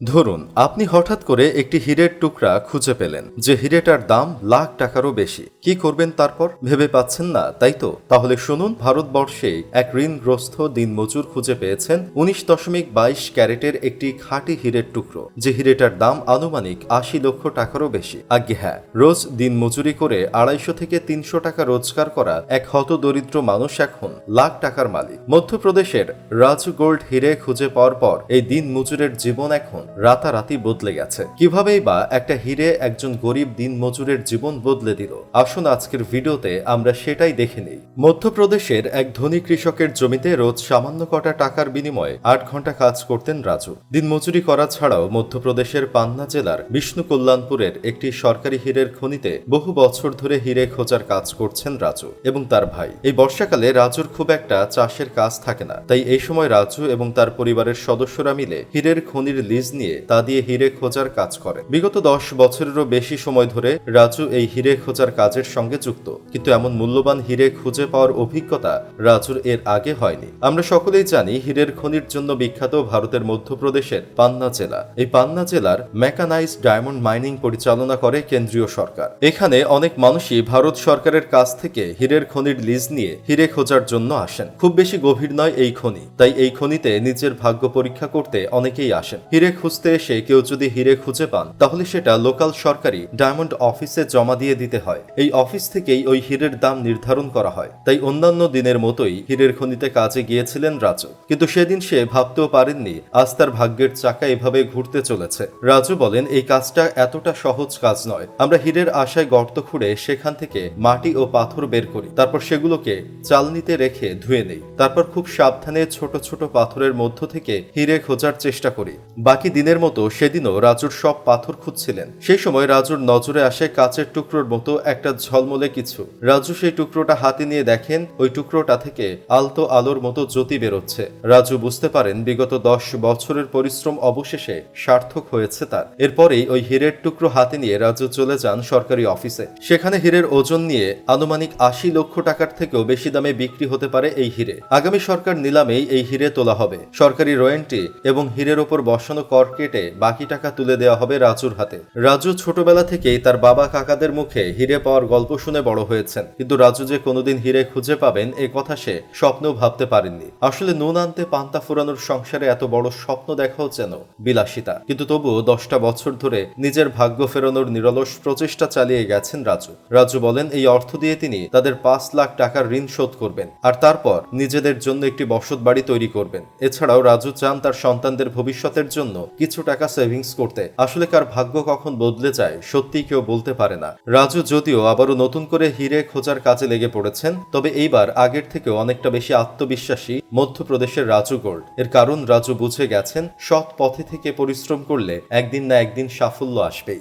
ধরুন, আপনি হঠাৎ করে একটি হীরের টুকরা খুঁজে পেলেন, যে হীরেটার দাম লাখ টাকারও বেশি। কি করবেন তারপর? ভেবে পাচ্ছেন না, তাই তো? তাহলে শুনুন, ভারতবর্ষে এক ঋণগ্রস্ত দিনমজুর খুঁজে পেয়েছেন উনিশ দশমিক বাইশ ক্যারেটের একটি খাঁটি হীরের টুকরো, যে হীরেটার দাম আনুমানিক আশি লক্ষ টাকারও বেশি। আজ্ঞে হ্যাঁ রোজ দিনমজুরি করে আড়াইশো থেকে তিনশো টাকা রোজগার করা এক হত দরিদ্র মানুষ এখন লাখ টাকার মালিক। মধ্যপ্রদেশের রাজু গোল্ড হিরে খুঁজে পাওয়ার পর এই দিনমজুরের জীবন এখন রাতারাতি বদলে গেছে। কিভাবেই বা একটা হিরে একজন গরিব দিন মজুরের জীবন বদলে দিল। আসুন আজকের ভিডিওতে আমরা সেটাই দেখে নিই। মধ্যপ্রদেশের এক ধনী কৃষকের জমিতে রোজ সামান্য কটা টাকার বিনিময়ে আট ঘণ্টা কাজ করতেন রাজু। দিন মজুরি করা ছাড়াও মধ্যপ্রদেশের পান্না জেলার বিষ্ণু কল্যাণপুরের একটি সরকারি হীরের খনিতে বহু বছর ধরে হিরে খোঁজার কাজ করছেন রাজু এবং তার ভাই। এই বর্ষাকালে রাজুর খুব একটা চাষের কাজ থাকে না। তাই এই সময় রাজু এবং তার পরিবারের সদস্যরা মিলে হীরের খনির লিজ নিয়ে তা দিয়ে হিরে খোঁজার কাজ করে। বিগত দশ বছরেরও বেশি সময় ধরে রাজু এই হিরে খোঁজার কাজের সঙ্গে যুক্ত। কিন্তু এমন মূল্যবান হিরে খুঁজে পাওয়ার অভিজ্ঞতা রাজুর এর আগে হয়নি। আমরা সকলেই জানি হীরের খনির জন্য বিখ্যাত ভারতের মধ্যপ্রদেশের পান্না জেলা। এই পান্না জেলার মেকানাইজড ডায়মন্ড মাইনিং পরিচালনা করে কেন্দ্রীয় সরকার। এখানে অনেক মানুষই ভারত সরকারের কাছ থেকে হীরের খনির লিজ নিয়ে হীরে খোঁজার জন্য আসেন। খুব বেশি গভীর নয় এই খনি। তাই এই খনিতে নিজের ভাগ্য পরীক্ষা করতে অনেকেই আসেন। হিরে খুঁজতে এসে কেউ যদি হিরে খুঁজে পান, তাহলে সেটা লোকাল সরকারি ডায়মন্ড অফিসে জমা দিয়ে দিতে হয়। এই অফিস থেকেই ওই হীরের দাম নির্ধারণ করা হয়। তাই অন্যান্য দিনের মতোই হীরের খনিতে কাজে গিয়েছিলেন রাজু। কিন্তু সেদিন সে ভাবতেও পারেননি, আজ তার ভাগ্যের চাকা এভাবে ঘুরতে চলেছে। রাজু বলেন, এই কাজটা এতটা সহজ কাজ নয়। আমরা হীরের আশায় গর্ত খুঁড়ে সেখান থেকে মাটি ও পাথর বের করি। তারপর সেগুলোকে চালনিতে রেখে ধুয়ে নেই। তারপর খুব সাবধানে ছোট ছোট পাথরের মধ্য থেকে হিরে খোঁজার চেষ্টা করি। বাকি দিনের মতো সেদিনও রাজুর সব পাথর খুঁজছিলেন। সেই সময় রাজুর নজরে আসে কাচের টুকরোর মতো একটা ঝলমলে কিছু। রাজু সেই টুকরোটা হাতে নিয়ে দেখেন, ওই টুকরোটা থেকে আলতো আলোর মতো জ্যোতি বেরোচ্ছে। রাজু বুঝতে পারেন, বিগত দশ বছরের পরিশ্রম অবশেষে সার্থক হয়েছে তার। এরপরেই ওই হীরের টুকরো হাতে নিয়ে রাজু চলে যান সরকারি অফিসে। সেখানে হীরের ওজন নিয়ে আনুমানিক আশি লক্ষ টাকার থেকেও বেশি দামে বিক্রি হতে পারে এই হিরে। আগামী সরকার নিলামেই এই হিরে তোলা হবে। সরকারি রয়েন্টি এবং হীরের ওপর বসানো কর কেটে বাকি টাকা তুলে দেওয়া হবে রাজুর হাতে। রাজু ছোটবেলা থেকেই তার বাবা কাকাদের মুখে হিরে পাওয়ার গল্প শুনে বড় হয়েছেন। কিন্তু রাজু যে কোনোদিন হিরে খুঁজে পাবেন, এ কথা সে স্বপ্নেও ভাবতে পারেননি। আসলে নুন আনতে পান্তা ফুরানোর সংসারে এত বড় স্বপ্ন দেখাও যেন বিলাসিতা। কিন্তু তবুও দশটা বছর ধরে নিজের ভাগ্য ফেরানোর নিরলস প্রচেষ্টা চালিয়ে গেছেন রাজু। রাজু বলেন, এই অর্থ দিয়ে তিনি তাদের পাঁচ লাখ টাকার ঋণ শোধ করবেন আর তারপর নিজেদের জন্য একটি বসত বাড়ি তৈরি করবেন। এছাড়াও রাজু চান তার সন্তানদের ভবিষ্যতের জন্য কিছু টাকা সেভিংস করতে। আসলে কার ভাগ্য কখন বদলে যায় সত্যি কেউ বলতে পারে না। রাজু যদিও আবারও নতুন করে হিরে খোঁজার কাজে লেগে পড়েছেন, তবে এইবার আগের থেকে অনেকটা বেশি আত্মবিশ্বাসী মধ্যপ্রদেশের রাজু গোল্ড। এর কারণ রাজু বুঝে গেছেন, সৎ পথে থেকে পরিশ্রম করলে একদিন না একদিন সাফল্য আসবেই।